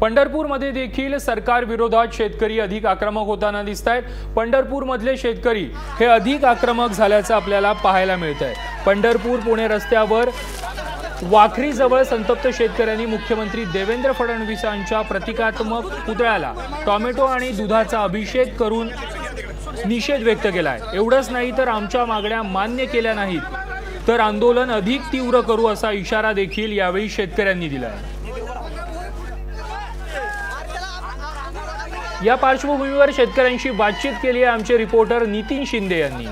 पंढरपूरमध्ये देखील सरकार विरोधात शेतकरी अधिक आक्रमक होताना दिसत आहेत पंढरपूरमधले शेतकरी हे अधिक आक्रमक झाल्याचं आपल्याला पाहायला मिळत आहे पंढरपूर पुणे रस्त्यावर वाखरीजवळ संतप्त शेतकऱ्यांनी मुख्यमंत्री देवेंद्र फडणवीसांच्या प्रतिकात्मक पुतळ्याला टॉमॅटो आणि दुधाचा अभिषेक करून निषेध व्यक्त केलाय. एवढंच नाही तर आमच्या मागण्या मान्य केल्या नाहीत. तर आंदोलन अधिक तीव्र करू असा इशारा देखील यावेळी शेतकऱ्यांनी दिलाय. या पार्श्वभूमीवर शेतकऱ्यांशी बातचीत केली आहे आमचे रिपोर्टर नितीन शिंदे यांनी.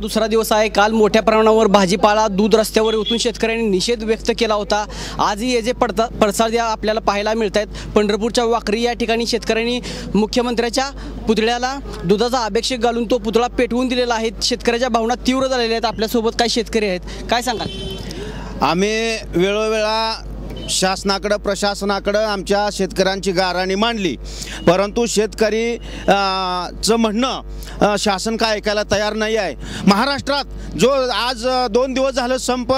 दुसरा दिवस आहे. काल मोठ्या प्रमाणावर भाजीपाला दूध रस्त्यावर ओतून शेतकऱ्यांनी निषेध व्यक्त केला होता. आजही हे जे पडता पडसाद या आपल्याला पाहायला मिळत आहेत पंढरपूरच्या वाकरी या ठिकाणी शेतकऱ्यांनी मुख्यमंत्र्याच्या पुतळ्याला दुधाचा अभिषेक घालून तो पुतळा पेटवून दिलेला आहे. शेतकऱ्याच्या भावना तीव्र झालेल्या आहेत. आपल्यासोबत काही शेतकरी आहेत. काय सांगाल? आम्ही वेळोवेळा शासनाकडं प्रशासनाकडं आमच्या शेतकऱ्यांची गाराणी मांडली. परंतु शेतकरी चं म्हणणं शासन काय ऐकायला तयार नाही आहे महाराष्ट्रात जो आज दोन दिवस झालं संप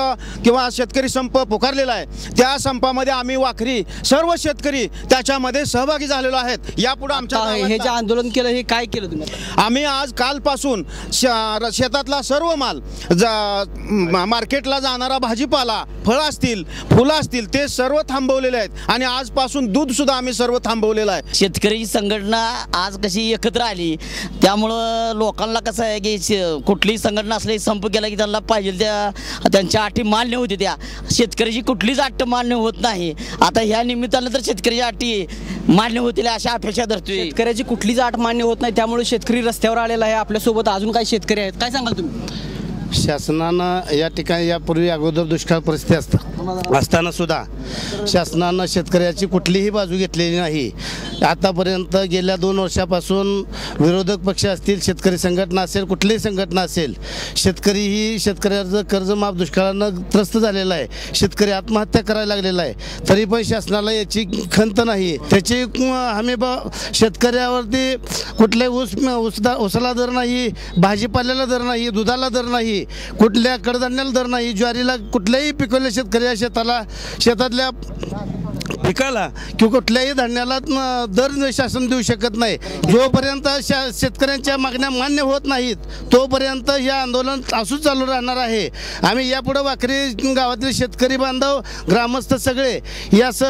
किंवा शेतकरी संप पुकारलेला आहे त्या संपामध्ये आम्ही वाखरी सर्व शेतकरी त्याच्यामध्ये सहभागी झालेलो आहेत. यापुढे आमच्या हे जे आंदोलन केलं हे काय केलं तुम्ही? आम्ही आज कालपासून शेतातला सर्व माल मार्केटला जाणारा भाजीपाला फळं असतील फुलं असतील ते सर्व थांबवलेले आहेत. आणि आजपासून दूध सुद्धा आम्ही सर्व थांबवलेलं आहे. शेतकऱ्याची संघटना आज कशी एकत्र आली त्यामुळं लोकांना कसं आहे की कुठलीही संघटना असली संप केला की त्यांना पाहिजे त्या त्यांच्या अटी मान्य होते त्या. शेतकऱ्याची कुठलीच अट मान्य होत नाही. आता ह्या निमित्तानं तर शेतकऱ्याच्या अटी मान्य होतील अशा अपेक्षा धरतोय. शेतकऱ्याची कुठलीच अट मान्य होत नाही त्यामुळे शेतकरी रस्त्यावर आलेला आहे. आपल्यासोबत अजून काही शेतकरी आहेत. काय सांगाल तुम्ही? शासनानं या ठिकाणी यापूर्वी अगोदर दुष्काळ परिस्थिती असता असताना सुद्धा शासनानं शेतकऱ्याची कुठलीही बाजू घेतलेली नाही. आतापर्यंत गेल्या दोन वर्षापासून विरोधक पक्ष असतील शेतकरी संघटना असेल कुठलीही संघटना असेल शेतकरी ही शेतकऱ्याचं कर्जमाफ दुष्काळानं त्रस्त झालेला आहे. शेतकरी आत्महत्या करायला लागलेला आहे. तरी पण शासनाला याची खंत नाही. त्याची हमी बा शेतकऱ्यावरती कुठल्याही ऊस उसदा उसाला दर नाही भाजीपाल्याला दर नाही दुधाला दर नाही. कुठल्या कडधान्याला दर नाही ज्वारीला कुठल्याही पिकवल्या शेतकऱ्या शेताला शेतातल्या पिकाला. किंवा कुठल्याही धान्याला दर शासन देऊ शकत नाही. जोपर्यंत शा शेतकऱ्यांच्या मागण्या मान्य होत नाहीत तोपर्यंत हे आंदोलन असूच चालू राहणार आहे. आम्ही यापुढे वाखरी गावातील शेतकरी बांधव ग्रामस्थ सगळे या स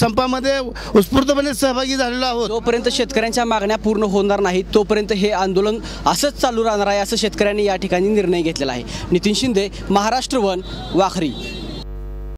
संपामध्ये उत्स्फूर्तपणे सहभागी झालेलो आहोत. जोपर्यंत शेतकऱ्यांच्या मागण्या पूर्ण होणार नाहीत तोपर्यंत हे आंदोलन असंच चालू राहणार आहे असं शेतकऱ्यांनी या ठिकाणी निर्णय घेतलेला आहे. नितीन शिंदे महाराष्ट्र वन वाखरी.